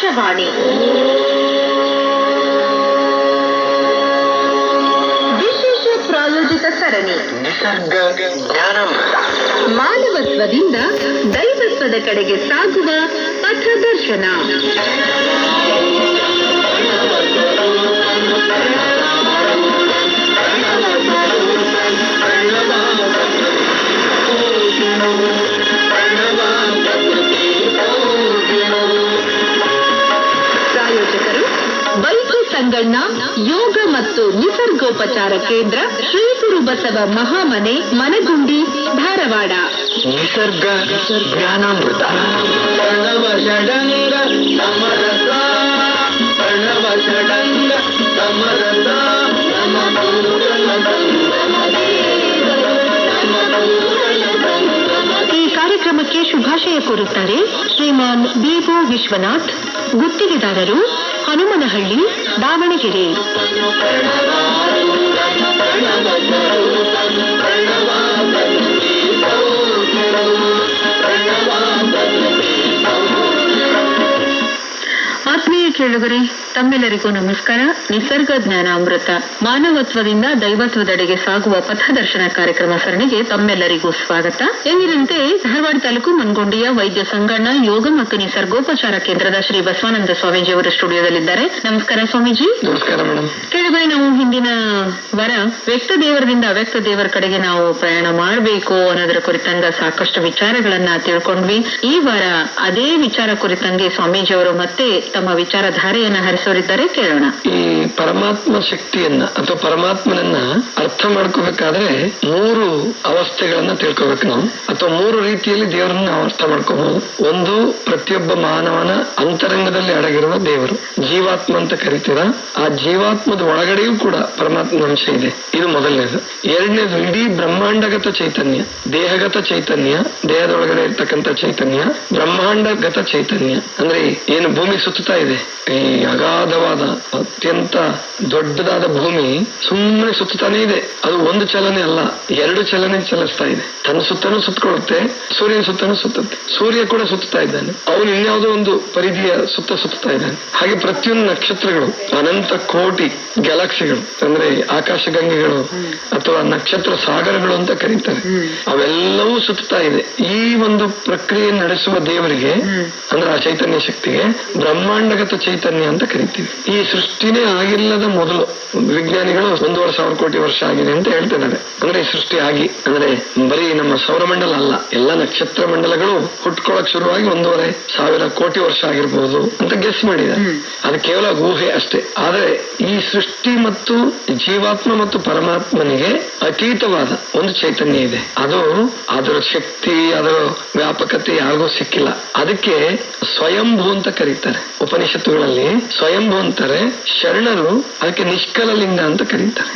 ಆಕಾಶವಾಣಿ. ವಿಶೇಷ ಪ್ರಾಯೋಜಿತ ಸರಣಿ. ನಿಸರ್ಗ ಮಾನವತ್ವದಿಂದ ದೈವತ್ವದ ಕಡೆಗೆ ಸಾಗುವ ಪಥದರ್ಶನ ಪ್ರಾಯೋಜಕರು ಬೈಕು ಯೋಗ ಮತ್ತು ನಿಸರ್ಗೋಪಚಾರ ಕೇಂದ್ರ ಶ್ರೀ ಗುರು ಬಸವ ಮಹಾಮನೆ ಮನಗುಂಡಿ ಧಾರವಾಡ. ನಿಸರ್ಗ ಜ್ಞಾನಾಮೃತ ಪ್ರಣವ ಷಡಂಗ ಸಮರಸ. ಪ್ರಣವ ಷಡಂಗ ಸಮರಸ. ನಮ ಈ ಕಾರ್ಯಕ್ರಮಕ್ಕೆ ಶುಭಾಶಯ ಕೋರುತ್ತಾರೆ ಶ್ರೀಮಾನ್ ಬಿಬು ವಿಶ್ವನಾಥ್ ಗುತ್ತಿಗೆದಾರರು ಹನುಮನಹಳ್ಳಿ ದಾವಣಗೆರೆ. ಕೇಳುಗರೆ ತಮ್ಮೆಲ್ಲರಿಗೂ ನಮಸ್ಕಾರ. ನಿಸರ್ಗ ಜ್ಞಾನ ಅಮೃತ ಮಾನವತ್ವದಿಂದ ದೈವತ್ವದೆಡೆಗೆ ಸಾಗುವ ಪಥದರ್ಶನ ಕಾರ್ಯಕ್ರಮ ಸರಣಿಗೆ ತಮ್ಮೆಲ್ಲರಿಗೂ ಸ್ವಾಗತ. ಎಂದಿನಂತೆ ಧಾರವಾಡ ತಾಲೂಕು ಮನ್ಗೊಂಡಿಯ ವೈದ್ಯ ಸಂಗಣ್ಣ ಯೋಗ ಮತ್ತು ನಿಸರ್ಗೋಪಚಾರ ಕೇಂದ್ರದ ಶ್ರೀ ಬಸವಾನಂದ ಸ್ವಾಮೀಜಿ ಅವರು ಸ್ಟುಡಿಯೋದಲ್ಲಿದ್ದಾರೆ. ನಮಸ್ಕಾರ ಸ್ವಾಮೀಜಿ. ನಮಸ್ಕಾರ ನಾವು ಹಿಂದಿನ ವಾರ ವ್ಯಕ್ತ ದೇವರದಿಂದ ಅವ್ಯಕ್ತ ದೇವರ ಕಡೆಗೆ ನಾವು ಪ್ರಯಾಣ ಮಾಡಬೇಕು ಅನ್ನೋದರ ಕುರಿತಂಗ ಸಾಕಷ್ಟು ವಿಚಾರಗಳನ್ನ ತಿಳ್ಕೊಂಡ್ವಿ. ಈ ವಾರ ಅದೇ ವಿಚಾರ ಕುರಿತಂಗೆ ಸ್ವಾಮೀಜಿ ಅವರು ಮತ್ತೆ ತಮ್ಮ ವಿಚಾರಧಾರೆಯನ್ನ ಹರಿಸೋರಿದ್ದಾರೆ ಕೇಳೋಣ. ಈ ಪರಮಾತ್ಮ ಶಕ್ತಿಯನ್ನ ಅಥವಾ ಪರಮಾತ್ಮನನ್ನ ಅರ್ಥ ಮಾಡ್ಕೋಬೇಕಾದ್ರೆ ಮೂರು ಅವಸ್ಥೆಗಳನ್ನ ತಿಳ್ಕೋಬೇಕು ನಾವು. ಅಥವಾ ಮೂರು ರೀತಿಯಲ್ಲಿ ದೇವರನ್ನ ನಾವು ಅರ್ಥ ಮಾಡ್ಕೋಬಹುದು ಒಂದು, ಪ್ರತಿಯೊಬ್ಬ ಮಾನವನ ಅಂತರಂಗದಲ್ಲಿ ಅಡಗಿರುವ ದೇವರು. ಜೀವಾತ್ಮ ಅಂತ ಕರಿತೀರ? ಆ ಜೀವಾತ್ಮದ ಒಳಗಡೆಯೂ ಕೂಡ ಪರಮಾತ್ಮನ ಅಂಶ ಇದೆ. ಇದು ಮೊದಲನೇದು. ಎರಡನೇದು, ಇಡೀ ಬ್ರಹ್ಮಾಂಡಗತ ಚೈತನ್ಯ, ದೇಹಗತ ಚೈತನ್ಯ, ದೇಹದೊಳಗಡೆ ಇರ್ತಕ್ಕಂಥ ಚೈತನ್ಯ, ಬ್ರಹ್ಮಾಂಡಗತ ಚೈತನ್ಯ. ಅಂದ್ರೆ ಏನು ಭೂಮಿ ಸುತ್ತಾ ಇದೆ? ಈ ಅಗಾಧವಾದ, ಅತ್ಯಂತ ದೊಡ್ಡದಾದ ಭೂಮಿ ಸುಮ್ಮನೆ ಸುತ್ತಾನೆ ಇದೆ. ಅದು ಒಂದು ಚಲನೆ ಅಲ್ಲ, ಎರಡು ಚಲನೆ ಚಲಿಸ್ತಾ ಇದೆ. ತನ್ನ ಸುತ್ತನೂ ಸುತ್ತಕೊಳ್ಳುತ್ತೆ, ಸೂರ್ಯನ ಸುತ್ತನೂ ಸುತ್ತುತ್ತೆ. ಸೂರ್ಯ ಕೂಡ ಸುತ್ತಾ ಇದ್ದಾನೆ. ಅವನು ಇನ್ಯಾವುದೋ ಒಂದು ಪರಿಧಿಯ ಸುತ್ತ ಸುತ್ತಾ ಇದ್ದಾನೆ. ಹಾಗೆ ಪ್ರತಿಯೊಂದು ನಕ್ಷತ್ರಗಳು, ಅನಂತ ಕೋಟಿ ಗ್ಯಾಲಕ್ಸಿಗಳು ಅಂದ್ರೆ ಆಕಾಶ ಗಂಗೆಗಳು ಅಥವಾ ನಕ್ಷತ್ರ ಸಾಗರಗಳು ಅಂತ ಕರೀತಾರೆ. ಅವೆಲ್ಲವೂ ಸುತ್ತಾ ಇದೆ. ಈ ಒಂದು ಪ್ರಕ್ರಿಯೆ ನಡೆಸುವ ದೇವರಿಗೆ, ಅಂದ್ರೆ ಆ ಚೈತನ್ಯ ಶಕ್ತಿಗೆ, ಬ್ರಹ್ಮಾಂಡಗತ ಚೈತನ್ಯ ಅಂತ ಕರಿತೀವಿ. ಈ ಸೃಷ್ಟಿನೇ ಆಗಿಲ್ಲದ ಮೊದಲು ವಿಜ್ಞಾನಿಗಳು ಒಂದೂವರೆ ಸಾವಿರ ಕೋಟಿ ವರ್ಷ ಆಗಿದೆ ಅಂತ ಹೇಳ್ತಿದ್ದಾರೆ. ಅಂದ್ರೆ ಸೃಷ್ಟಿ ಆಗಿ ಅಂದ್ರೆ ಬರೀ ನಮ್ಮ ಸೌರಮಂಡಲ ಅಲ್ಲ ಎಲ್ಲ ನಕ್ಷತ್ರ ಮಂಡಲಗಳು ಹುಟ್ಕೊಳಕ್ ಶುರುವಾಗಿ ಒಂದೂವರೆ ಸಾವಿರ ಕೋಟಿ ವರ್ಷ ಆಗಿರ್ಬೋದು ಅಂತ ಗೆಸ್ ಮಾಡಿದ್ದಾರೆ. ಅದು ಕೇವಲ ಊಹೆ ಅಷ್ಟೇ. ಆದ್ರೆ ಈ ಸೃಷ್ಟಿ ಮತ್ತು ಜೀವಾತ್ಮ ಮತ್ತು ಪರಮಾತ್ಮನಿಗೆ ಅತೀತವಾದ ಒಂದು ಚೈತನ್ಯ ಇದೆ. ಅದು ಅದರ ಶಕ್ತಿ ಅದರ ವ್ಯಾಪಕತೆ ಯಾರಿಗೂ ಸಿಕ್ಕಿಲ್ಲ. ಅದಕ್ಕೆ ಸ್ವಯಂಭೂ ಅಂತ ಕರೀತಾರೆ. ಉಪನಿಷತ್ತುಗಳಲ್ಲಿ ಸ್ವಯಂಭು ಅಂತಾರೆ ಶರಣರು ಅದಕ್ಕೆ ನಿಷ್ಕಲಲಿಂಗ ಅಂತ ಕರೀತಾರೆ.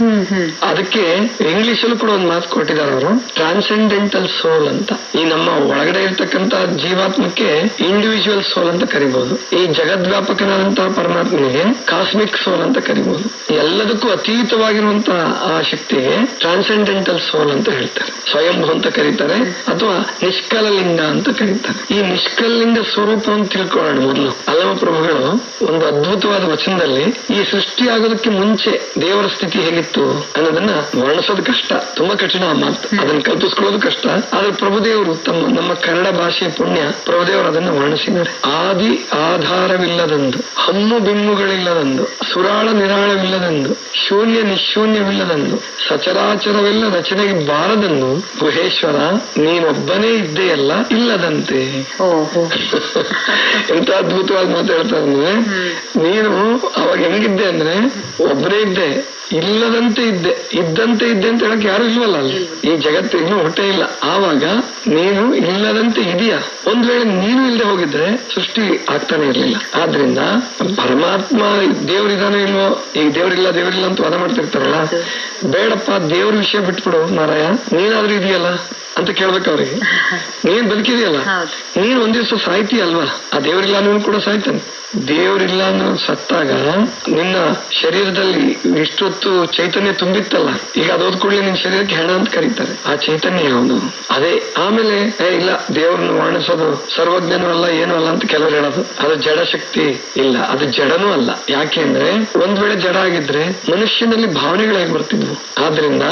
ಅದಕ್ಕೆ ಇಂಗ್ಲಿಷ್ ಅಲ್ಲೂ ಕೂಡ ಒಂದು ಮಾತು ಕೊಟ್ಟಿದ್ದಾರೆ ಅವರು ಟ್ರಾನ್ಸೆಂಡೆಂಟಲ್ ಸೋಲ್ ಅಂತ. ಈ ನಮ್ಮ ಒಳಗಡೆ ಇರ್ತಕ್ಕಂತ ಜೀವಾತ್ಮಕ್ಕೆ ಇಂಡಿವಿಜುವಲ್ ಸೋಲ್ ಅಂತ ಕರಿಬಹುದು ಈ ಜಗದ್ವ್ಯಾಪಕನಾದಂತಹ ಪರಮಾತ್ಮನಿಗೆ ಕಾಸ್ಮಿಕ್ ಸೋಲ್ ಅಂತ ಕರಿಬಹುದು ಎಲ್ಲದಕ್ಕೂ ಅತೀತವಾಗಿರುವಂತಹ ಆ ಶಕ್ತಿಗೆ ಟ್ರಾನ್ಸೆಂಡೆಂಟಲ್ ಸೋಲ್ ಅಂತ ಹೇಳ್ತಾರೆ. ಸ್ವಯಂಭು ಅಂತ ಕರೀತಾರೆ ಅಥವಾ ನಿಷ್ಕಲಲಿಂಗ ಅಂತ ಕರೀತಾರೆ. ಈ ನಿಷ್ಕಲಿಂಗ ಸ್ವರೂಪವನ್ನು ತಿಳ್ಕೊಳ್ಳೋಣ ಮೊದಲು. ಅಲ್ಲಮ ಪ್ರಭುಗಳು ಒಂದು ಅದ್ಭುತವಾದ ವಚನದಲ್ಲಿ ಈ ಸೃಷ್ಟಿ ಆಗೋದಕ್ಕೆ ಮುಂಚೆ ದೇವರ ಸ್ಥಿತಿ ಹೇಗಿತ್ತು ಅನ್ನೋದನ್ನ ವರ್ಣಿಸೋದು ಕಷ್ಟ. ತುಂಬಾ ಕಠಿಣ ಮಾತು. ಅದನ್ನ ಕಲ್ಪಿಸ್ಕೊಳ್ಳೋದು ಕಷ್ಟ. ಆದ್ರೆ ಪ್ರಭುದೇವರು ತಮ್ಮ ನಮ್ಮ ಕನ್ನಡ ಭಾಷೆಯ ಪುಣ್ಯ ಪ್ರಭುದೇವರು ಅದನ್ನ ವರ್ಣಿಸಿದ್ದಾರೆ. ಆದಿ ಆಧಾರವಿಲ್ಲದಂದು ಹಮ್ಮು ಬಿಮ್ಮುಗಳಿಲ್ಲದಂದು ಸುರಾಳ ನಿರಾಳವಿಲ್ಲದಂದು ಶೂನ್ಯ ನಿಶೂನ್ಯವಿಲ್ಲದಂದು ಸಚರಾಚರವೆಲ್ಲ ರಚನೆಗೆ ಬಾರದಂದು ಗುಹೇಶ್ವರ ನೀನೊಬ್ಬನೇ ಇದ್ದೆಯಲ್ಲ ಇಲ್ಲದಂತೆ. ಎಂತ ಅದ್ಭುತವಾದ ಮಾತಾಡ್ತಾ ಅಂದ್ರೆ ನೀನು ಅವಾಗ ಹೆಂಗಿದ್ದೆ ಅಂದ್ರೆ ಒಬ್ಬನೇ ಇದ್ದೆ. ಇಲ್ಲದಂತೆ ಇದ್ದೆ. ಇದ್ದಂತೆ ಇದ್ದೆ ಅಂತ ಹೇಳಕ್ ಯಾರು ಇಲ್ವಲ್ಲ ಅಲ್ಲಿ? ಈ ಜಗತ್ತು ಇನ್ನೂ ಹೊಟ್ಟೆ ಇಲ್ಲ. ಆವಾಗ ನೀನು ಇಲ್ಲದಂತೆ ಇದೆಯಾ? ಒಂದ್ ವೇಳೆ ನೀನು ಇಲ್ಲದೆ ಹೋಗಿದ್ರೆ ಸೃಷ್ಟಿ ಆಗ್ತಾನೆ ಇರ್ಲಿಲ್ಲ. ಆದ್ರಿಂದ ಪರಮಾತ್ಮ ದೇವ್ರಿದಾನೋ ಇಲ್ವೋ? ಈಗ ದೇವ್ರಿಲ್ಲ ದೇವ್ರಿಲ್ಲ ಅಂತ ವಾದ ಮಾಡ್ತಿರ್ತಾರಲ್ಲ? ಬೇಡಪ್ಪ ದೇವ್ರ ವಿಷಯ ಬಿಟ್ಬಿಡು ನಾರಾಯ ನೀನಾದ್ರೂ ಇದೆಯಲ್ಲ? ಅಂತ ಕೇಳ್ಬೇಕು ಅವ್ರಿಗೆ ನೀನ್ ಬದುಕಿದೆಯಲ್ಲ? ನೀನ್ ಒಂದ್ ದಿವ್ಸ ಸಾಯ್ತಿ ಅಲ್ವಾ? ಆ ದೇವರಿಲ್ಲ ಅನ್ನೋನು ಕೂಡ ಸಾಯ್ತಾನೆ. ದೇವರಿಲ್ಲ ಅನ್ನೋ ಸತ್ತಾಗ ನಿನ್ನ ಶರೀರದಲ್ಲಿ ಇಷ್ಟೊತ್ತು ಚೈತನ್ಯ ತುಂಬಿತ್ತಲ್ಲ ಈಗ ಅದೋದ್ ಕೂಡಲೇ ನಿನ್ ಶರೀರಕ್ಕೆ ಹೆಣ ಅಂತ ಕರೀತಾರೆ. ಆ ಚೈತನ್ಯ ಯಾವುದು? ಅದೇ ಆಮೇಲೆ ಏ ಇಲ್ಲ ದೇವ್ರನ್ನ ವರ್ಣಿಸೋದು ಸರ್ವಜ್ಞನೂ ಅಲ್ಲ ಏನೂ ಅಲ್ಲ ಅಂತ ಕೆಲವರು ಹೇಳೋದು. ಅದು ಜಡ ಶಕ್ತಿ ಇಲ್ಲ. ಅದು ಜಡನೂ ಅಲ್ಲ. ಯಾಕೆ ಅಂದ್ರೆ ಒಂದ್ ವೇಳೆ ಜಡ ಆಗಿದ್ರೆ ಮನುಷ್ಯನಲ್ಲಿ ಭಾವನೆಗಳಾಗಿ ಬರ್ತಿದ್ವು ಆದ್ರಿಂದ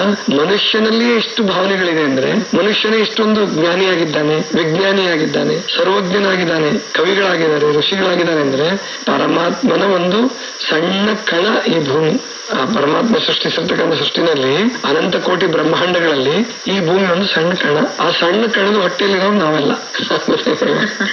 ಮನುಷ್ಯನಲ್ಲಿ ಎಷ್ಟು ಭಾವನೆಗಳಿದೆ ಅಂದ್ರೆ ಮನುಷ್ಯನೇ ಇಷ್ಟೊಂದು ಜ್ಞಾನಿಯಾಗಿದ್ದಾನೆ, ವಿಜ್ಞಾನಿಯಾಗಿದ್ದಾನೆ, ಸರ್ವಜ್ಞನಾಗಿದ್ದಾನೆ, ಕವಿಗಳಾಗಿದ್ದಾರೆ ಋಷಿಗಳಾಗಿದ್ದಾನೆ ಅಂದ್ರೆ ಪರಮಾತ್ಮನ ಒಂದು ಸಣ್ಣ ಕಣ ಈ ಭೂಮಿ. ಆ ಪರಮಾತ್ಮ ಸೃಷ್ಟಿಸಿರ್ತಕ್ಕಂಥ ಸೃಷ್ಟಿನಲ್ಲಿ, ಅನಂತ ಕೋಟಿ ಬ್ರಹ್ಮಾಂಡಗಳಲ್ಲಿ ಈ ಭೂಮಿ ಒಂದು ಸಣ್ಣ ಕಣ. ಆ ಸಣ್ಣ ಕಣದ ಹೊಟ್ಟೆಯಲ್ಲಿರೋ ನಾವೆಲ್ಲ.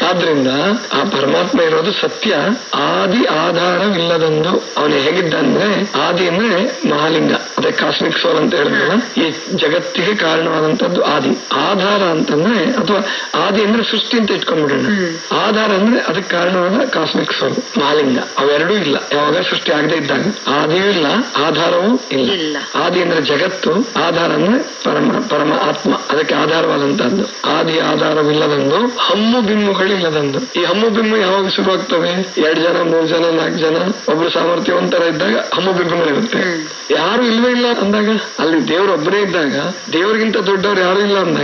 ಆದ್ರಿಂದ ಆ ಪರಮಾತ್ಮ ಇರೋದು ಸತ್ಯ. ಆದಿ ಆಧಾರವಿಲ್ಲದೊಂದು ಅವನು ಹೇಗಿದ್ದಂದ್ರೆ ಆದಿ ಅಂದ್ರೆ ಮಹಾಲಿಂಗ. ಅದೇ ಕಾಸ್ಮಿಕ್ ಸೋಲ್ ಅಂತ ಹೇಳಿದ್ರಲ್ಲ ಈ ಜಗತ್ತಿಗೆ ಕಾರಣವಾದಂತದ್ದು ಆದಿ. ಆಧಾರ ಅಂತಂದ್ರೆ ಅಥವಾ ಆದಿ ಅಂದ್ರೆ ಸೃಷ್ಟಿ ಅಂತ ಇಟ್ಕೊಂಡ್ಬಿಡೋಣ. ಆಧಾರ ಅಂದ್ರೆ ಅದಕ್ಕೆ ಕಾರಣವಾದ ಕಾಸ್ಮಿಕ್ ಸೋಲ್ ಮಾಲಿಂಗ ಅವೆರಡೂ ಇಲ್ಲ. ಯಾವಾಗ ಸೃಷ್ಟಿ ಆಗದೆ ಇದ್ದಾಗ. ಆದಿಯೂ ಇಲ್ಲ ಆಧಾರವೂ ಇಲ್ಲ. ಆದಿ ಅಂದ್ರೆ ಜಗತ್ತು ಆಧಾರ ಅಂದ್ರೆ ಪರಮ ಪರಮ ಆತ್ಮ. ಅದಕ್ಕೆ ಆಧಾರವಾದಂತಹದ್ದು. ಆದಿ ಆಧಾರವಿಲ್ಲದಂದು ಹಮ್ಮು ಬಿಮ್ಮುಗಳಿಲ್ಲದಂದು. ಈ ಹಮ್ಮು ಬಿಮ್ಮು ಯಾವಾಗ ಶುರುವಾಗ್ತವೆ? ಎರಡ್ ಜನ ಮೂರ್ ಜನ ನಾಲ್ಕು ಜನ ಒಬ್ರು ಸಾಮರ್ಥ್ಯವಂತರ ಇದ್ದಾಗ ಹಮ್ಮು ಬಿಮ್ಮುಗಳಿರುತ್ತೆ ಯಾರು ಇಲ್ವೇ ಇಲ್ಲ ಅಂದಾಗ ಅಲ್ಲಿ ದೇವ್ರ ಒಬ್ಬರೇ ಇದ್ದಾಗ ದೇವ್ರಿಗಿಂತ ದೊಡ್ಡವ್ರು ಯಾರು ಇಲ್ಲ ಅಂದಾಗ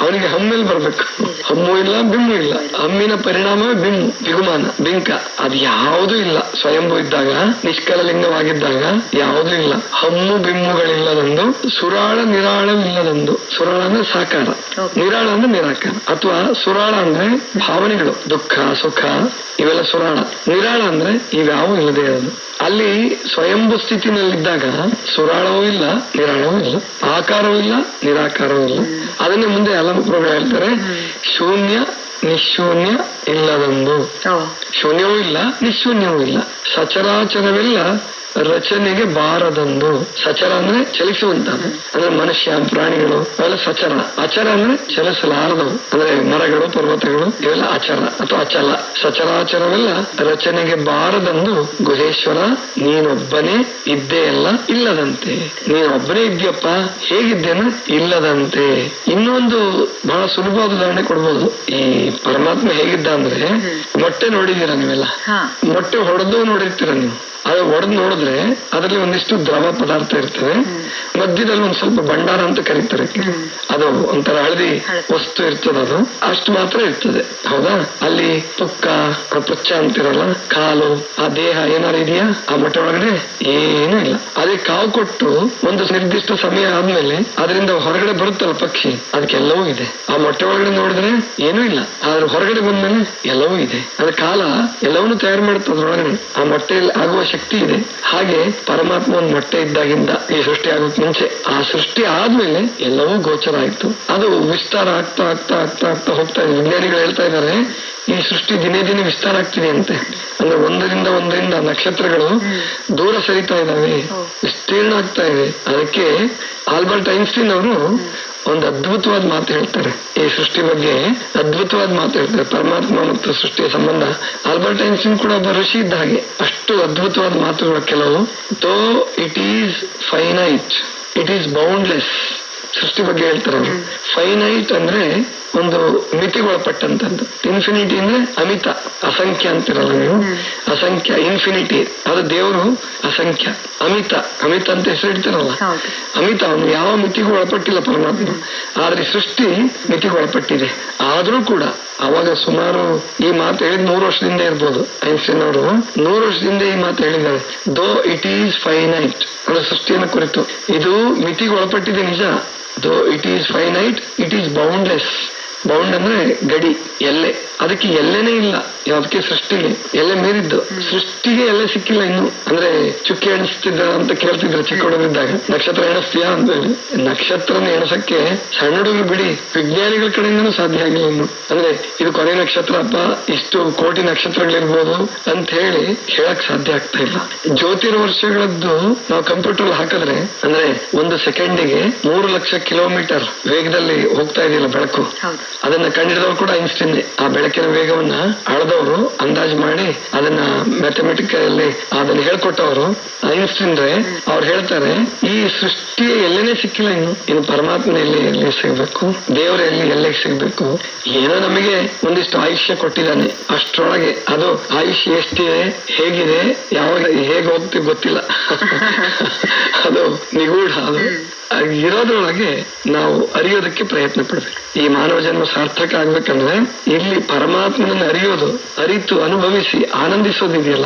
ಅವನಿಗೆ ಹಮ್ಮೇಲೆ ಬರ್ಬೇಕು ಹಮ್ಮು ಇಲ್ಲ ಬಿಮ್ಮು ಇಲ್ಲ. ಹಮ್ಮಿನ ಪರಿಣಾಮ ಬಿಮ್ಮು ಬಿಗುಮಾನ ಬಿಂಕ. ಅದು ಯಾವುದೂ ಇಲ್ಲ. ಸ್ವಯಂಭೂ ಇದ್ದಾಗ ನಿಷ್ಕಲಲಿಂಗವಾಗಿದ್ದಾಗ ಯಾವುದೂ ಇಲ್ಲ. ಹಮ್ಮು ಬಿಮ್ಮುಗಳಿಲ್ಲದೊಂದು ಸುರಾಳ ನಿರಾಳವಿಲ್ಲದಂದು ಸುರಾಳ ಅಂದ್ರೆ ಸಾಕಾರ. ನಿರಾಳ ಅಂದ್ರೆ ನಿರಾಕಾರ. ಅಥವಾ ಸುರಾಳ ಅಂದ್ರೆ ಭಾವನೆಗಳು ದುಃಖ ಸುಖ ಇವೆಲ್ಲ ಸುರಾಳ. ನಿರಾಳ ಅಂದ್ರೆ ಇವ್ಯಾವು ಇಲ್ಲದೆ ಇರೋದು. ಅಲ್ಲಿ ಸ್ವಯಂಭು ಸ್ಥಿತಿನಲ್ಲಿದ್ದಾಗ ಸುರಾಳವೂ ಇಲ್ಲ ನಿರಾಳವೂ ಇಲ್ಲ. ಆಕಾರವೂ ಇಲ್ಲ ನಿರಾಕಾರವೂ ಇಲ್ಲ. ಅದನ್ನೇ ಮುಂದೆ ಅಲಂಪ್ರಗಳು ಹೇಳ್ತಾರೆ. ಶೂನ್ಯ ನಿಶೂನ್ಯ ಇಲ್ಲದೊಂದು ಶೂನ್ಯವೂ ಇಲ್ಲ ನಿಶೂನ್ಯವೂ ಇಲ್ಲ. ಸಚರಾಚರವೆಲ್ಲ ರಚನೆಗೆ ಬಾರದಂದು ಸಚರ ಅಂದ್ರೆ ಚಲಿಸುವಂತಾನೆ ಅಂದ್ರೆ ಮನುಷ್ಯ ಪ್ರಾಣಿಗಳು ಅವೆಲ್ಲ ಸಚರ. ಅಚರ ಅಂದ್ರೆ ಚಲಿಸಲಾರದವು ಅಂದ್ರೆ ಮರಗಳು ಪರ್ವತಗಳು ಇವೆಲ್ಲ ಅಚರ ಅಥವಾ ಅಚಲ. ಸಚರಾಚರವೆಲ್ಲ ರಚನೆಗೆ ಬಾರದಂದು ಗುಹೇಶ್ವರ ನೀನೊಬ್ಬನೇ ಇದ್ದೇ ಅಲ್ಲ ಇಲ್ಲದಂತೆ. ನೀನೊಬ್ಬನೇ ಇದ್ಯಪ್ಪ ಹೇಗಿದ್ದೇನ? ಇಲ್ಲದಂತೆ. ಇನ್ನೊಂದು ಬಹಳ ಸುಲಭವಾದ ಉದಾಹರಣೆ ಕೊಡ್ಬೋದು. ಈ ಪರಮಾತ್ಮ ಹೇಗಿದ್ದ ಅಂದ್ರೆ ಮೊಟ್ಟೆ ನೋಡಿದೀರ ನೀವೆಲ್ಲ? ಮೊಟ್ಟೆ ಹೊಡೆದು ನೋಡಿರ್ತೀರ ನೀವು? ಅದು ಒಡೆದು ನೋಡಿದ್ರೆ ಅದರಲ್ಲಿ ಒಂದಿಷ್ಟು ದ್ರವ ಪದಾರ್ಥ ಇರ್ತದೆ ಮಧ್ಯದಲ್ಲಿ ಒಂದ್ ಸ್ವಲ್ಪ ಭಂಡಾರ ಅಂತ ಕರೀತಾರೆ. ಅದು ಒಂಥರ ಹಳದಿ ವಸ್ತು ಇರ್ತದೆ ಅದು. ಅಷ್ಟು ಮಾತ್ರ ಇರ್ತದೆ. ಹೌದಾ? ಅಲ್ಲಿ ಪುಕ್ಕ ಪುಚ್ಚ ಅಂತಿರಲ್ಲ, ಕಾಲು, ಆ ದೇಹ ಏನಾರು ಇದೆಯಾ? ಆ ಮೊಟ್ಟೆ ಒಳಗಡೆ ಏನೂ ಇಲ್ಲ. ಅದೇ ಕಾವು ಕೊಟ್ಟು ಒಂದು ನಿರ್ದಿಷ್ಟ ಸಮಯ ಆದ್ಮೇಲೆ ಅದರಿಂದ ಹೊರಗಡೆ ಬರುತ್ತಲ್ಲ ಪಕ್ಷಿ, ಅದಕ್ಕೆಲ್ಲವೂ ಇದೆ. ಆ ಮೊಟ್ಟೆ ಒಳಗಡೆ ನೋಡಿದ್ರೆ ಏನೂ ಇಲ್ಲ. ಆದ್ರೆ ಹೊರಗಡೆ ಬಂದ್ಮೇಲೆ ಎಲ್ಲವೂ ಇದೆ. ಅದ್ರ ಕಾಲ ಎಲ್ಲವನ್ನೂ ತಯಾರು ಮಾಡುತ್ತೆ ಅದ್ರೊಳಗಡೆ ಆ ಮೊಟ್ಟೆಯಲ್ಲಿ ಆಗುವ ಶಕ್ತಿ ಇದೆ. ಹಾಗೆ ಪರಮಾತ್ಮ ಒಂದು ಮೊಟ್ಟೆ ಇದ್ದಾಗಿಂದ ಈ ಸೃಷ್ಟಿ ಆಗೋಕ್ ಮುಂಚೆ ಆ ಸೃಷ್ಟಿ ಆದ್ಮೇಲೆ ಎಲ್ಲವೂ ಗೋಚರ ಆಯ್ತು. ಅದು ವಿಸ್ತಾರ ಆಗ್ತಾ ಆಗ್ತಾ ಆಗ್ತಾ ಆಗ್ತಾ ಹೋಗ್ತಾ ಇದೆ. ವಿಜ್ಞಾನಿಗಳು ಹೇಳ್ತಾ ಇದ್ದಾರೆ ಈ ಸೃಷ್ಟಿ ದಿನೇ ದಿನೇ ವಿಸ್ತಾರ ಆಗ್ತಿದೆ ಅಂತೆ. ಅಂದ್ರೆ ಒಂದರಿಂದ ಒಂದರಿಂದ ನಕ್ಷತ್ರಗಳು ದೂರ ಸರಿತಾ ಇದ್ದಾವೆ ವಿಸ್ತೀರ್ಣ ಆಗ್ತಾ ಇದೆ. ಅದಕ್ಕೆ ಆಲ್ಬರ್ಟ್ ಐನ್ಸ್ಟೀನ್ ಅವರು ಒಂದು ಅದ್ಭುತವಾದ ಮಾತು ಹೇಳ್ತಾರೆ. ಈ ಸೃಷ್ಟಿ ಬಗ್ಗೆ ಅದ್ಭುತವಾದ ಮಾತು ಹೇಳ್ತಾರೆ. ಪರಮಾತ್ಮ ಮತ್ತು ಸೃಷ್ಟಿಯ ಸಂಬಂಧ. ಆಲ್ಬರ್ಟ್ ಐನ್ಸ್ಟೀನ್ ಕೂಡ ಒಬ್ಬ ಋಷಿ ಇದ್ದ ಹಾಗೆ. ಅಷ್ಟು ಅದ್ಭುತವಾದ ಮಾತುಗಳು ಕೆಲವು. Though it is finite it is boundless ಸೃಷ್ಟಿ ಬಗ್ಗೆ ಹೇಳ್ತಾರೆ ಫೈನೈಟ್ ಅಂದ್ರೆ ಒಂದು ಮಿತಿಗೊಳಪಟ್ಟಂತದ್ದು. ಇನ್ಫಿನಿಟಿ ಅಂದ್ರೆ ಅಮಿತ ಅಸಂಖ್ಯ ಅಂತಿರಲ್ಲ ನೀವು? ಅಸಂಖ್ಯ ಇನ್ಫಿನಿಟಿ ಅದು ದೇವರು ಅಸಂಖ್ಯ ಅಮಿತ. ಅಮಿತ ಅಂತ ಹೆಸರು ಇಡ್ತಾರಲ್ಲ? ಹೌದು. ಅಮಿತ ಅವನು ಯಾವ ಮಿತಿಗೂ ಒಳಪಟ್ಟಿಲ್ಲ ಪರಮಾತ್ಮ ಆದ್ರೆ ಸೃಷ್ಟಿ ಮಿತಿಗೊಳಪಟ್ಟಿದೆ. ಆದ್ರೂ ಕೂಡ ಅವಾಗ ಸುಮಾರು ಈ ಮಾತು ಹೇಳಿದ್ ನೂರು ವರ್ಷದಿಂದ ಇರ್ಬೋದು ಐನ್ಸ್ಟೈನ್ ಅವರು ನೂರು ವರ್ಷದಿಂದ ಈ ಮಾತು ಹೇಳಿದ್ದಾರೆ. ದೋ ಇಟ್ ಈಸ್ ಫೈನೈಟ್ ಅಂದ್ರೆ ಸೃಷ್ಟಿಯನ್ನು ಕುರಿತು. ಇದು ಮಿತಿಗೆ ಒಳಪಟ್ಟಿದೆ ನಿಜ. Though it is finite it is boundless bound ಅಂದ್ರೆ ಗಡಿ, ಎಲ್ಲೆ. ಅದಕ್ಕೆ ಎಲ್ಲೆನೇ ಇಲ್ಲ ಅದಕ್ಕೆ ಸೃಷ್ಟಿಗೆ ಎಲ್ಲೆ ಮೀರಿದ್ದು ಸೃಷ್ಟಿಗೆ ಎಲ್ಲ ಸಿಕ್ಕಿಲ್ಲ ಇನ್ನು. ಅಂದ್ರೆ ಚುಕ್ಕಿ ಎಣಿಸ್ತಿದ್ದ ಅಂತ ಕೇಳ್ತಿದ್ರು ಚಿಕ್ಕ ಹುಡುಗರಿದ್ದಾಗ ನಕ್ಷತ್ರ ಎಣಿಸ್ತೀಯಾ ಅಂತ ಹೇಳಿ. ನಕ್ಷತ್ರನ ಎಣಸಕ್ಕೆ ಸಣ್ಣ ಹುಡುಗರು ಬಿಡಿ ವಿಜ್ಞಾನಿಗಳ ಕಡೆಯಿಂದನೂ ಸಾಧ್ಯ ಆಗಿಲ್ಲ ಇನ್ನು. ಅಂದ್ರೆ ಇದು ಕೊನೆ ನಕ್ಷತ್ರ ಅಪ್ಪ ಇಷ್ಟು ಕೋಟಿ ನಕ್ಷತ್ರಗಳಿರ್ಬೋದು ಅಂತ ಹೇಳಿ ಹೇಳಕ್ ಸಾಧ್ಯ ಆಗ್ತಾ ಇಲ್ಲ. ಜ್ಯೋತಿರ್ವರ್ಷಗಳದ್ದು ನಾವು ಕಂಪ್ಯೂಟರ್ ಹಾಕಿದ್ರೆ ಅಂದ್ರೆ ಒಂದು ಸೆಕೆಂಡಿಗೆ ಮೂರು ಲಕ್ಷ ಕಿಲೋಮೀಟರ್ ವೇಗದಲ್ಲಿ ಹೋಗ್ತಾ ಇದೆಯಲ್ಲ ಬೆಳಕು. ಅದನ್ನ ಕಂಡಿಡಿದವರು ಕೂಡ ಐನ್ಸ್ಟೀನ್ ಆ ಬೆಳಕಿನ ವೇಗವನ್ನ ಅಳದವರು ಅಂದಾಜು ಮಾಡಿ ಅದನ್ನ ಮ್ಯಾಥಮೆಟಿಕಲ್ ಅದನ್ನ ಹೇಳ್ಕೊಟ್ಟವರು. ಐನ್ಸ್ಟೀನ್ ರೇ ಅವ್ರು ಹೇಳ್ತಾರೆ, ಈ ಸೃಷ್ಟಿ ಎಲ್ಲೇನೆ ಸಿಕ್ಕಿಲ್ಲ ಇನ್ನು? ಇನ್ನು ಪರಮಾತ್ಮ ಎಲ್ಲಿ ಎಲ್ಲಿ ಸಿಗ್ಬೇಕು? ದೇವರ ಎಲ್ಲಿ ಎಲ್ಲಿಗೆ ಸಿಗ್ಬೇಕು? ಏನೋ ನಮಗೆ ಒಂದಿಷ್ಟು ಆಯುಷ್ಯ ಕೊಟ್ಟಿದ್ದಾನೆ. ಅಷ್ಟರೊಳಗೆ ಅದು ಆಯುಷ್ಯ ಎಷ್ಟಿದೆ, ಹೇಗಿದೆ, ಯಾವಾಗ ಹೇಗೆ ಹೋಗ್ತೀವಿ ಗೊತ್ತಿಲ್ಲ. ಅದು ನಿಗೂಢ ಅದ್. ಇರೋದ್ರೊಳಗೆ ನಾವು ಅರಿಯೋದಕ್ಕೆ ಪ್ರಯತ್ನ ಪಡ್ಬೇಕು. ಈ ಮಾನವ ಜನ್ಮ ಸಾರ್ಥಕ ಆಗ್ಬೇಕಂದ್ರೆ ಇಲ್ಲಿ ಪರಮಾತ್ಮನನ್ನು ಅರಿಯೋದು, ಅರಿತು ಅನುಭವಿಸಿ ಆನಂದಿಸೋದಿದೆಯಲ್ಲ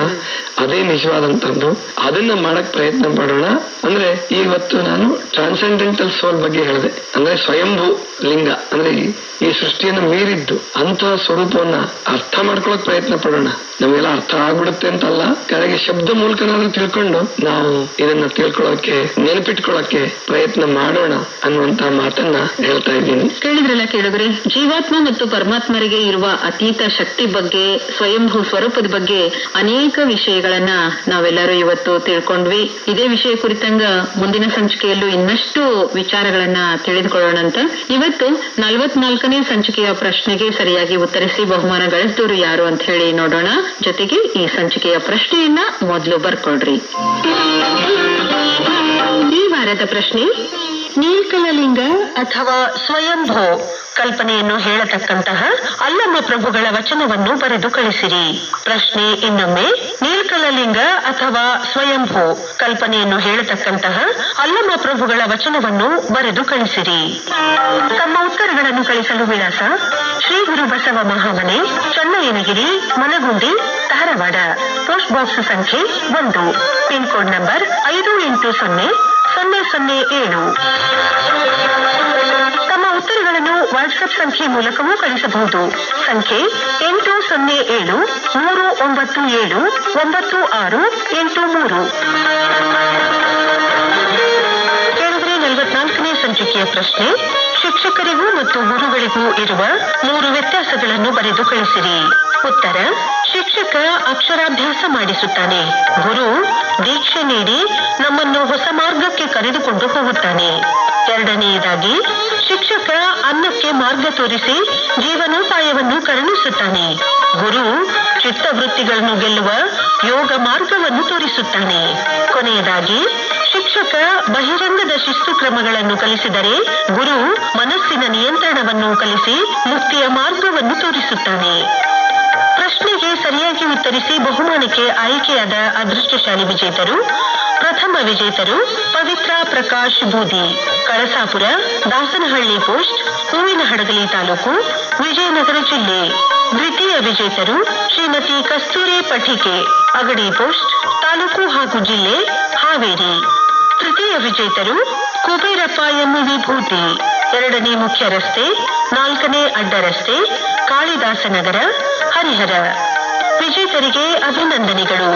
ಅದೇ ನಿಜವಾದಂತಂದು ಅದನ್ನ ಮಾಡಕ್ ಪ್ರಯತ್ನ ಮಾಡೋಣ. ಅಂದ್ರೆ ಇವತ್ತು ನಾನು ಟ್ರಾನ್ಸೆಂಡೆಂಟಲ್ ಸೋಲ್ ಬಗ್ಗೆ ಹೇಳಿದೆ. ಅಂದ್ರೆ ಸ್ವಯಂಭೂ ಲಿಂಗ, ಅಂದ್ರೆ ಈ- ಸೃಷ್ಟಿಯನ್ನ ಮೀರಿದ್ದು ಅಂತಹ ಸ್ವರೂಪವನ್ನ ಅರ್ಥ ಮಾಡ್ಕೊಳಕ್ ಪ್ರಯತ್ನ ಪಡೋಣ. ನಮಗೆಲ್ಲ ಅರ್ಥ ಆಗ್ಬಿಡುತ್ತೆ ಅಂತಲ್ಲ. ಕೆಳಗೆ ಶಬ್ದ ಮೂಲಕನಾದ್ರೂ ತಿಳ್ಕೊಂಡು ನಾವು ಇದನ್ನ ತಿಳ್ಕೊಳ್ಳೋಕೆ, ನೆನಪಿಟ್ಕೊಳ್ಳೋಕೆ ಪ್ರಯತ್ನ ಮಾಡೋಣ ಅನ್ನುವಂತ ಮಾತನ್ನ ಹೇಳ್ತಾ ಇದ್ದೀನಿ. ಕೇಳಿದ್ರಲ್ಲ ಕೇಳಿದ್ರೆ ಜೀವಾತ್ಮ ಮತ್ತು ಪರಮಾತ್ಮರಿಗೆ ಇರುವ ಅತೀತ ಶಕ್ತಿ ಬಗ್ಗೆ, ಸ್ವಯಂಭೂ ಸ್ವರೂಪದ ಬಗ್ಗೆ ಅನೇಕ ವಿಷಯಗಳನ್ನ ನಾವೆಲ್ಲರೂ ಇವತ್ತು ತಿಳ್ಕೊಂಡ್ವಿ. ಇದೇ ವಿಷಯ ಕುರಿತಂಗ ಮುಂದಿನ ಸಂಚಿಕೆಯಲ್ಲೂ ಇನ್ನಷ್ಟು ವಿಚಾರಗಳನ್ನ ತಿಳಿದುಕೊಳ್ಳೋಣ ಅಂತ ಇವತ್ತು ನಲವತ್ನಾಲ್ಕನೇ ಸಂಚಿಕೆಯ ಪ್ರಶ್ನೆಗೆ ಸರಿಯಾಗಿ ಉತ್ತರಿಸಿ ಬಹುಮಾನ ಗಳಿಸಿದವರು ಯಾರು ಅಂತ ಹೇಳಿ ನೋಡೋಣ. ಜೊತೆಗೆ ಈ ಸಂಚಿಕೆಯ ಪ್ರಶ್ನೆಯನ್ನ ಮೊದಲು ಬರ್ಕೊಳ್ರಿ. ವಾರದ ಪ್ರಶ್ನೆ ನೀಲ್ಕಲಲಿಂಗ ಅಥವಾ ಸ್ವಯಂಭೋ ಕಲ್ಪನೆಯನ್ನು ಹೇಳತಕ್ಕಂತಹ ಅಲ್ಲಮ್ಮ ಪ್ರಭುಗಳ ವಚನವನ್ನು ಬರೆದು ಕಳಿಸಿರಿ. ಪ್ರಶ್ನೆ ಇನ್ನೊಮ್ಮೆ ನೀಲ್ಕಲಲಿಂಗ ಅಥವಾ ಸ್ವಯಂಭೋ ಕಲ್ಪನೆಯನ್ನು ಹೇಳತಕ್ಕಂತಹ ಅಲ್ಲಮ್ಮ ಪ್ರಭುಗಳ ವಚನವನ್ನು ಬರೆದು ಕಳಿಸಿರಿ. ತಮ್ಮ ಉತ್ತರಗಳನ್ನು ಕಳಿಸಲು ವಿಳಾಸ, ಶ್ರೀ ಗುರು ಬಸವ ಮಹಾಮನೆ, ಚನ್ನಯ್ಯನಗಿರಿ, ಮನಗುಂಡಿ, ಧಾರವಾಡ. ಪೋಸ್ಟ್ ಬಾಕ್ಸ್ ಸಂಖ್ಯೆ ಒಂದು. ಪಿನ್ ಕೋಡ್ ನಂಬರ್ ಐದು ಎಂಟು ಸೊನ್ನೆ ಸೊನ್ನೆ ಸೊನ್ನೆ ಏಳು. ತಮ್ಮ ಉತ್ತರಗಳನ್ನು ವಾಟ್ಸ್ಆಪ್ ಸಂಖ್ಯೆ ಮೂಲಕವೂ ಕಳಿಸಬಹುದು. ಸಂಖ್ಯೆ ಎಂಟು ಸೊನ್ನೆ ಏಳು, ಮೂರು ಒಂಬತ್ತು ಏಳು, ಒಂಬತ್ತು ಆರು, ಎಂಟು ಮೂರು. ನಲವತ್ನಾಲ್ಕನೇ ಸಂಚಿಕೆಯ ಪ್ರಶ್ನೆ, ಶಿಕ್ಷಕರಿಗೂ ಮತ್ತು ಗುರುಗಳಿಗೂ ಇರುವ ಮೂರು ವ್ಯತ್ಯಾಸಗಳನ್ನು ಬರೆದು ಕಳಿಸಿರಿ. ಉತ್ತರ ಶಿಕ್ಷಕ ಅಕ್ಷರಾಭ್ಯಾಸ ಮಾಡಿಸುತ್ತಾನೆ. ಗುರು ದೀಕ್ಷೆ ನೀಡಿ ನಮ್ಮನ್ನು ಹೊಸ ಮಾರ್ಗಕ್ಕೆ ಕರೆದುಕೊಂಡು ಹೋಗುತ್ತಾನೆ. ಎರಡನೆಯದಾಗಿ, ಶಿಕ್ಷಕ ಅನ್ನಕ್ಕೆ ಮಾರ್ಗ ತೋರಿಸಿ ಜೀವನೋಪಾಯವನ್ನು ಕರುಣಿಸುತ್ತಾನೆ. ಗುರು ಚಿತ್ತವೃತ್ತಿಗಳನ್ನು ಗೆಲ್ಲುವ ಯೋಗ ಮಾರ್ಗವನ್ನು ತೋರಿಸುತ್ತಾನೆ. ಕೊನೆಯದಾಗಿ, ಶಿಕ್ಷಕ ಬಹಿರಂಗದ ಶಿಸ್ತು ಕ್ರಮಗಳನ್ನು ಕಲಿಸಿದರೆ ಗುರು ಮನಸ್ಸಿನ ನಿಯಂತ್ರಣವನ್ನು ಕಲಿಸಿ ಮುಕ್ತಿಯ ಮಾರ್ಗವನ್ನು ತೋರಿಸುತ್ತಾನೆ. ಸರಿಯಾಗಿ ಉತ್ತರಿಸಿ ಬಹುಮಾನಕ್ಕೆ ಆಯ್ಕೆಯಾದ ಅದೃಷ್ಟಶಾಲಿ ವಿಜೇತರು, ಪ್ರಥಮ ವಿಜೇತರು ಪವಿತ್ರ ಪ್ರಕಾಶ್ ಬೂದಿ, ಕಳಸಾಪುರ, ದಾಸನಹಳ್ಳಿ ಪೋಸ್ಟ್ ಹೂವಿನ ಹಡಗಲಿ ತಾಲೂಕು, ವಿಜಯನಗರ ಜಿಲ್ಲೆ. ದ್ವಿತೀಯ ವಿಜೇತರು ಶ್ರೀಮತಿ ಕಸ್ತೂರಿ ಪಠಿಕೆ, ಅಗಡಿ ಪೋಸ್ಟ್, ತಾಲೂಕು ಹಾಗೂ ಜಿಲ್ಲೆ, ಹಾವೇರಿ. ತೃತೀಯ ವಿಜೇತರು ಕುಬೇರಪ್ಪ ಎಂ ವಿಭೂತಿ ಎರಡನೇ ಮುಖ್ಯ ರಸ್ತೆ, ನಾಲ್ಕನೇ ಅಡ್ಡ ರಸ್ತೆ, ಕಾಳಿದಾಸನಗರ, ಹರಿಹರ. ವಿಜೇತರಿಗೆ ಅಭಿನಂದನೆಗಳು.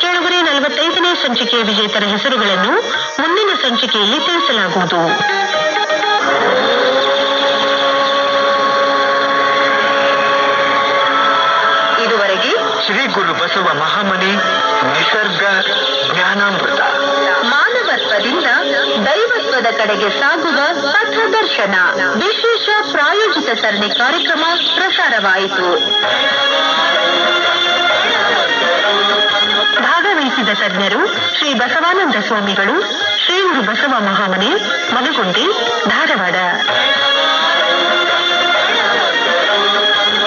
ಕೆಳಗಡೆ ನಲವತ್ತೈದನೇ ಸಂಚಿಕೆಯ ವಿಜೇತರ ಹೆಸರುಗಳನ್ನು ಮುಂದಿನ ಸಂಚಿಕೆಯಲ್ಲಿ ತಿಳಿಸಲಾಗುವುದು. ಇದುವರೆಗೆ ಶ್ರೀ ಗುರು ಬಸವ ಮಹಾಮನಿ ನಿಸರ್ಗ ಜ್ಞಾನಾಮೃತ. ಮಾನವತ್ವದಿಂದ ದೈವತ್ವದ ಕಡೆಗೆ ಸಾಗುವ ಪಥದರ್ಶನ ವಿಶೇಷ ಪ್ರಾಯೋಜಿತ ಸರಣಿ ಕಾರ್ಯಕ್ರಮ ಪ್ರಸಾರವಾಯಿತು. ತಜ್ಞರು ಶ್ರೀ ಬಸವಾನಂದ ಸ್ವಾಮಿಗಳು, ಶ್ರೀ ಗುರು ಬಸವ ಮಹಾಮನೆ ಮನಗುಂಡಿ ಧಾರವಾಡ.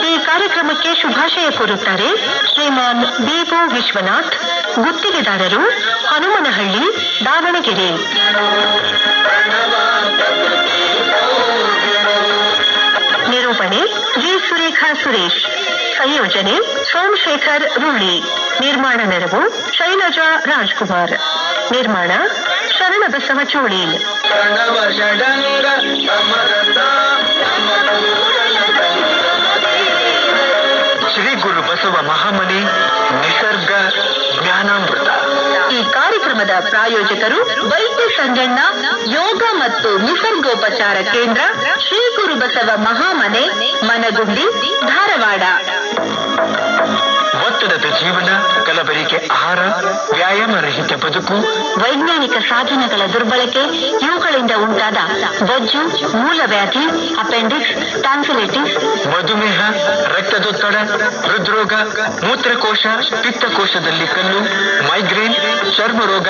ಈ ಕಾರ್ಯಕ್ರಮಕ್ಕೆ ಶುಭಾಶಯ ಕೋರುತ್ತಾರೆ ಶ್ರೀಮಾನ್ ಬಿಒ ವಿಶ್ವನಾಥ್, ಗುತ್ತಿಗೆದಾರರು ಹನುಮನಹಳ್ಳಿ, ದಾವಣಗೆರೆ. ನಿರೂಪಣೆ ಜಿ. ಸುರೇಖಾ ಸುರೇಶ್. ಸಂಯೋಜನೆ ಸೋಮಶೇಖರ್ ರೂಳಿ ನಿರ್ಮಾಣ ನೆರವು ಶೈಲಜಾ ರಾಜ್ಕುಮಾರ್. ನಿರ್ಮಾಣ ಶರಣಬಸವ ಚೋಳೀಲ್ ಶ್ರೀ ಗುರು ಬಸವ ಮಹಾಮನಿ ನಿಸರ್ಗ ಜ್ಞಾನಾಮೃತ. ಈ ಕಾರ್ಯಕ್ರಮದ ಪ್ರಾಯೋಜಕರು ವೈದ್ಯ ಸಂಜಣ್ಣ ಯೋಗ ಮತ್ತು ನಿಸರ್ಗೋಪಚಾರ ಕೇಂದ್ರ ಶ್ರೀ ಗುರು ಬಸವ ಮಹಾಮನೆ ಮನಗುಂಡಿ ಧಾರವಾಡ. ಒತ್ತಡದ ಜೀವನ ಕೆಲ ಕಲಬೆರಿಕೆ ಆಹಾರ ವ್ಯಾಯಾಮ ರಹಿತ ಬದುಕು ವೈಜ್ಞಾನಿಕ ಸಾಧನಗಳ ದುರ್ಬಳಕೆ ಇವುಗಳಿಂದ ಉಂಟಾದ ಬೊಜ್ಜು ಮೂಲವ್ಯಾಧಿ ಅಪೆಂಡಿಕ್ಸ್ ಟಾನ್ಸಿಲಿಟಿಸ್ ಮಧುಮೇಹ ರಕ್ತದೊತ್ತಡ ಹೃದ್ರೋಗ ಮೂತ್ರಕೋಶ ಪಿತ್ತಕೋಶದಲ್ಲಿ ಕಲ್ಲು ಮೈಗ್ರೇನ್ ಚರ್ಮ ರೋಗ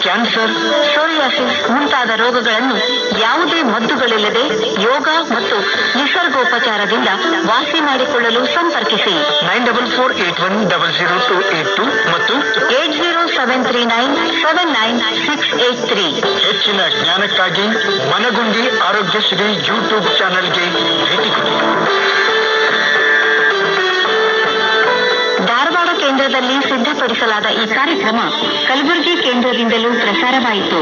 ಕ್ಯಾನ್ಸರ್ ಸೋರಿಯಾಸಿಸ್ ಮುಂತಾದ ರೋಗಗಳನ್ನು ಯಾವುದೇ ಮದ್ದುಗಳಿಲ್ಲದೆ ಯೋಗ ಮತ್ತು ನಿಸರ್ಗೋಪಚಾರದಿಂದ ವಾಸಿ ಮಾಡಿಕೊಳ್ಳಲು ಸಂಪರ್ಕಿಸಿ. Nine double four eight one double zero two eight two ಮತ್ತು eight zero seven three nine seven nine six eight three ಹೆಚ್ಚಿನ ಜ್ಞಾನಕ್ಕಾಗಿ ಮನಗುಂಡಿ ಆರೋಗ್ಯಶ್ರೀ ಯೂಟ್ಯೂಬ್ ಚಾನೆಲ್ಗೆ ಭೇಟಿ ಕೊಡಿ. ಧಾರವಾಡ ಕೇಂದ್ರದಲ್ಲಿ ಸಿದ್ಧಪಡಿಸಲಾದ ಈ ಕಾರ್ಯಕ್ರಮ ಕಲಬುರಗಿ ಕೇಂದ್ರದಿಂದಲೂ ಪ್ರಸಾರವಾಯಿತು.